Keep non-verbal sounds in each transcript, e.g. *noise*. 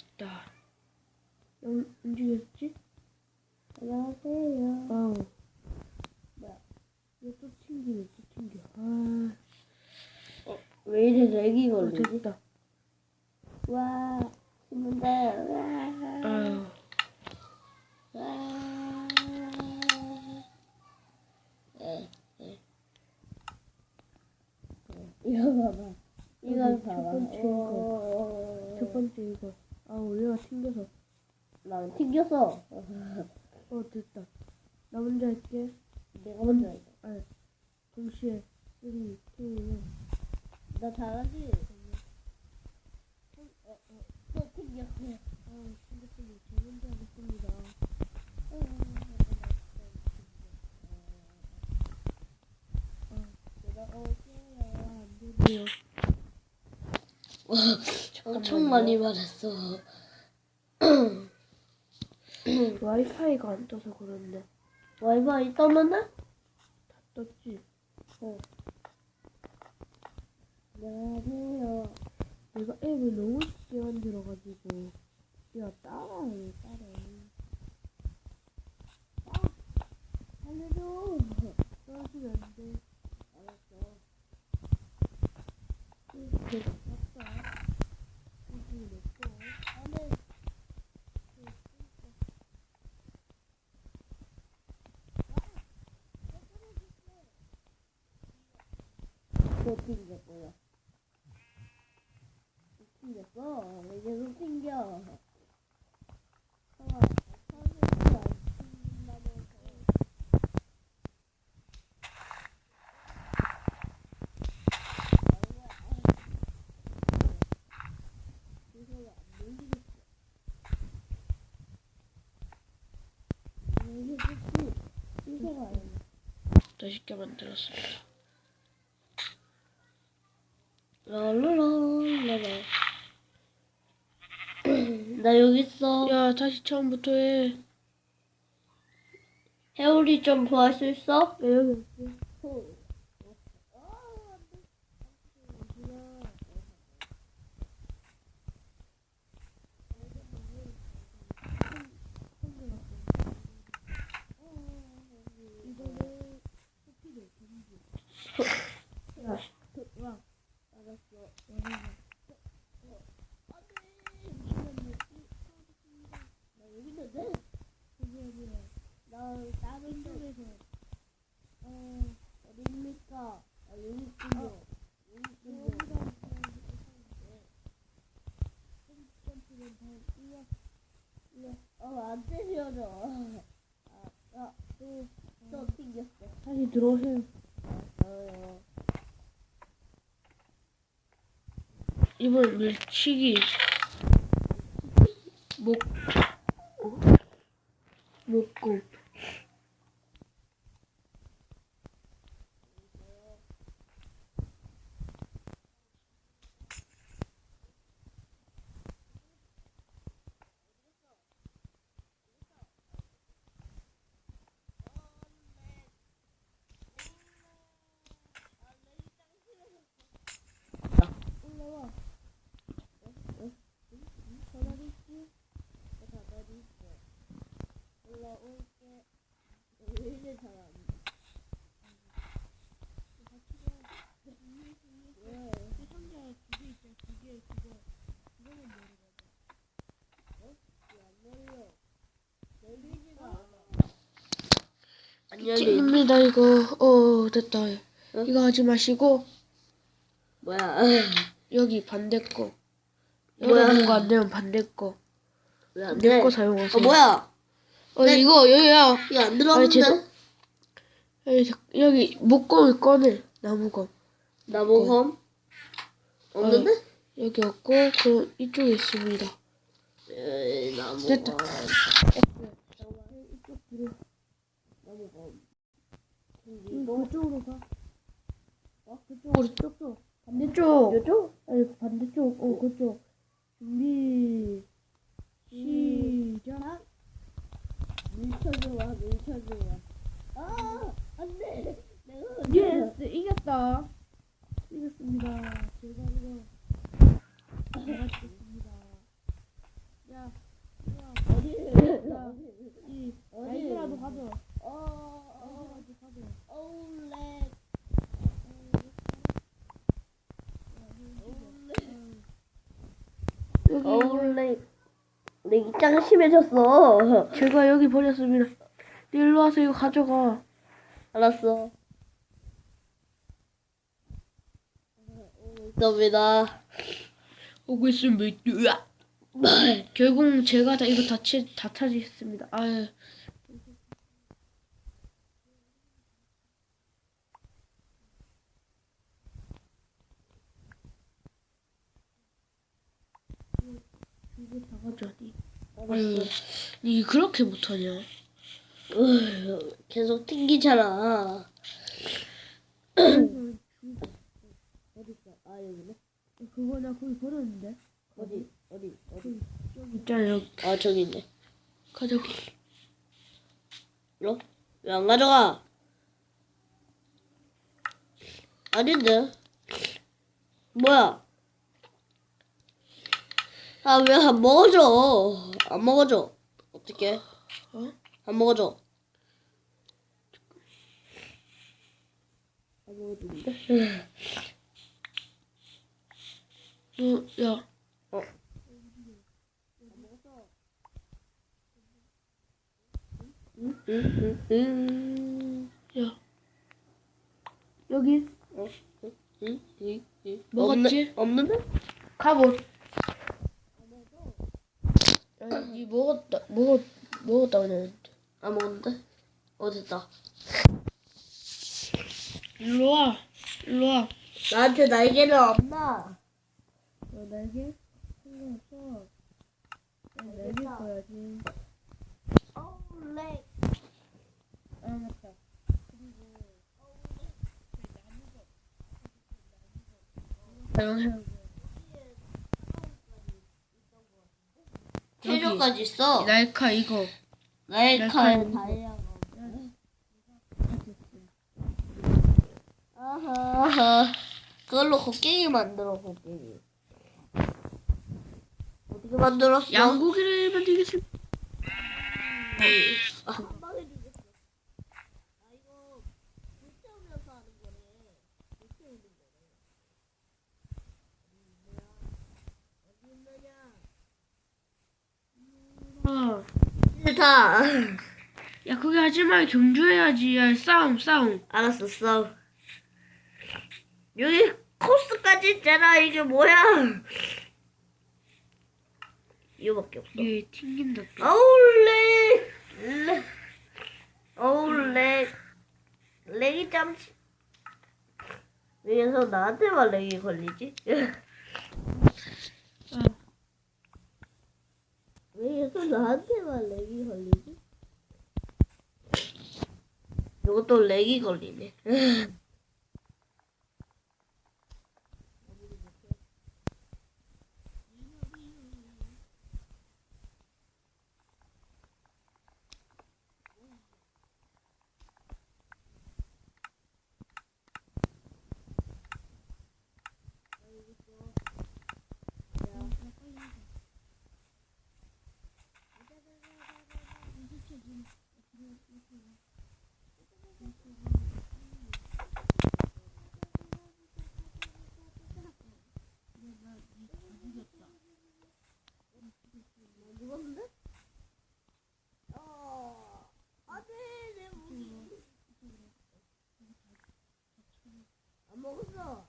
됐다. 영, 움직였지? 안녕하세요. 아우. 뭐야? 이거 또 튕기네, 또 튕겨. 아, 왜 이래 렉이 어, 걸리지? 됐다. 와, 힘든데. 와. 아유. 와. 에, 에. 이거 봐봐. 첫 봐봐. 번째 이거. 오. 첫 번째 이거. 아우, 얘가 튕겨서. 난 튕겼어. 어, 됐다. 나 먼저 할게. 내가 먼저 해. 아, 동시에 3, 2, 1. 나 잘하지? 어, 어, 또 튕겼어. 아우, 튕겼으니 저 먼저 하겠습니다. 아, 안 되네요. 많이 말했어. *clears throat* 와이파이가 안 떠서 그런데. 와이파이 떴는데? 다 떴지? 안녕하세요. 내가 앱을 너무 쉽게 만들어가지고. 야, 따라해, 따라해. 살려줘. 떨어지면 안 돼. 알았어. 이렇게 떴다. 이렇게 냈고. 안 돼. 또 튕겼고요. 또 튕겼어. 왜 튕겨? 혹시 신세가 아니야? 더 쉽게 만들었습니다. 랄랄랄랄라. *clears throat* 나 여기 있어. 야, 다시 처음부터 해. 해오리 좀 구할 수 있어? 야, 여기 있어. 다시 들어오세요. 이번 밀치기. 목. 목고. 어? 찍습니다, 이거. 어, 됐다. 응? 이거 하지 마시고, 뭐야? 여기 반대 거. 뭐야? 여러분 거안 되면 반대 거. 왜 안 내 돼? 거 사용하세요. 어 뭐야? 어, 네. 이거, 여기야. 이거 안? 제도- 여기, 여기 목검을 꺼내. 나무검. 나무검? 없는데? 여기 없고, 그, 이쪽에 있습니다. 에이, 나무검. 됐다. 이쪽 뒤로. 나무검. 응, 그쪽으로 가. 어? 그쪽으로, 쪽쪽. 반대쪽. 이쪽? 아니, 네, 반대쪽. 어, 그쪽. 준비. 시작. 밀쳐 들어와, 밀쳐 들어와. 아, 안 돼. 내가. 예스, 이겼다. 이겼습니다. 제가 이거. 제가 이겼습니다. 야, 야. 어디? 야, 이, 어디? 라이브라도 가져. 여기 렉 렉이 짱 심해졌어 제가 여기 버렸습니다. 일로 와서 이거 가져가. 알았어 있습니다 오고 있습니다. 결국 제가 다 이거 다, 채, 다 차지했습니다. 아유. 이거 다 가져가니. 아유, 이게 그렇게 못하냐? 으, 계속 튕기잖아 어딨어 아 여기네 그거 나 거기 버렸는데. 어디 어디 어디 저기 있잖아, 여기. 아 저기 있네 가져가. 어? 왜 안 가져가? 아닌데. 뭐야? 아, 왜 안 먹어줘? 안 먹어줘. 어떻게? 어? 안 먹어줘. 안 먹어주는데? 어, 야. 어. 응, 응, 응, 야. 여기 응, 응, 응, 응. 먹었지? 없네, 없는데? 갑옷. 아니 먹었다 먹었 먹었다 그랬는데. 안 먹었는데? 어딨다? 일로 와. 일로 와. 나한테 날개는 없나? 너 날개? 상관없어. 난 날개 써야지. 어우, 렉. 아 맞다. 사용해. 체조까지 있어. 날카 이거. 날카에 날카에 다이아가 없네. 아하. 그걸로 곡괭이 만들어, 곡괭이. 어떻게 만들었어? 양고기를 만들겠습니다. 아, 한 방에 죽였어. 아, 이거 불 태우면서 하는 거네. 불 태우는 거네. 어디 있느냐? 아. 싫다. 야 그게 하지 말 경주해야지. 야 싸움 싸움. 알았어, 싸움. 여기 코스까지 있잖아. 이게 뭐야? 이거밖에 없어. 얘 튕긴다 또. 렉. 렉. 아우 렉. 렉이 참. 심- 왜서 나한테만 렉이 걸리지? *laughs* 아. 왜서 나한테만 렉이 걸리지? 이것도 렉이 걸리네. 죽었는데? 어, 안돼 내 무기. 안 먹었어.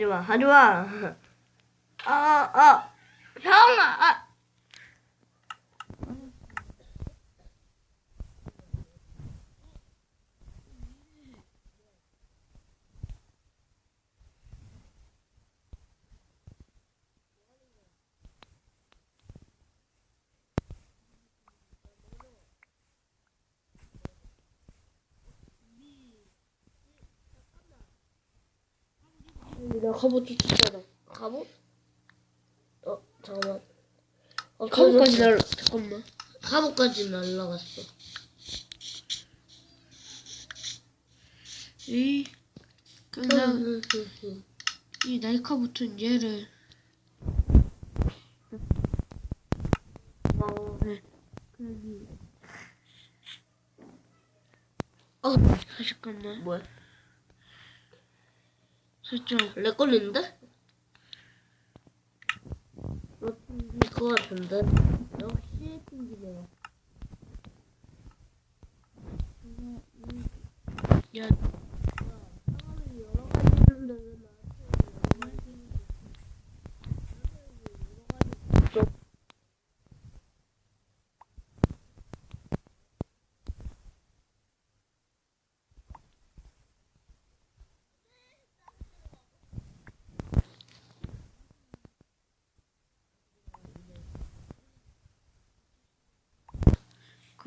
하지마, 하지마. 아, 아, 나 갑옷 쫓았잖아. 갑옷? 어, 잠깐만. 어, 갑옷까지 날날 잠깐만. 갑옷까지 날라갔어. 이 그냥 이 날카 붙은 얘를 어, 네. 어, 아, 잠깐만 뭐야? 살짝 렉 걸리는데? 음, 그거 같은데? 역시 튕기네요. 야.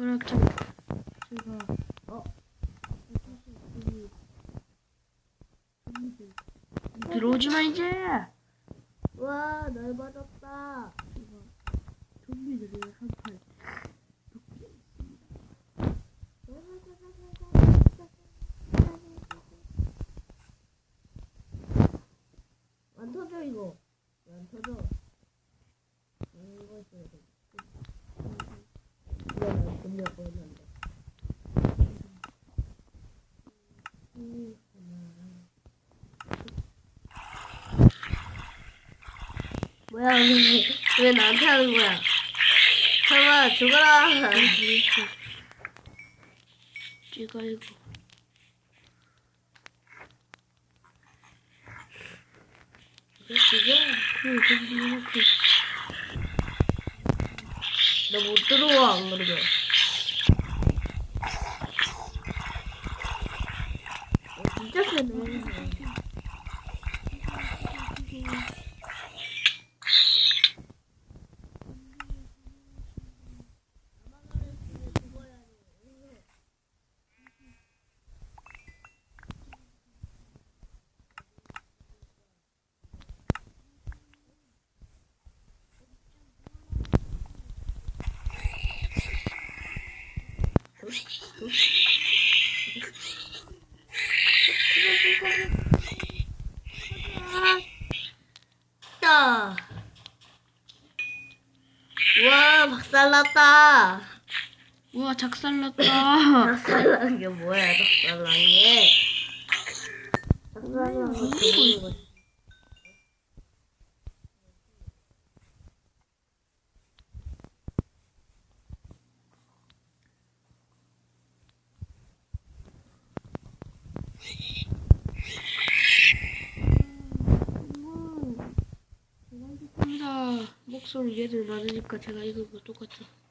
그렇죠. 제가 어? 들어오지 마 이제. 와, 넓어졌다. 좀비들이 한팔 안 터져 이거. 왜안 터져. 음, 이거 있어야 돼. 이거 분명 보이는데. 뭐야 왜, 왜 나한테 하는 거야? 설마 죽어라. 이거 이거 이렇게 너못 들어와 안 그러면. 어, 진짜 세네. 다. 와 박살 났다. 우와 작살났다. 박살난 게 뭐야 박살난 게. 박살난 거 좋은 거지. 목소리 얘들 많으니까 제가 이거 똑같아.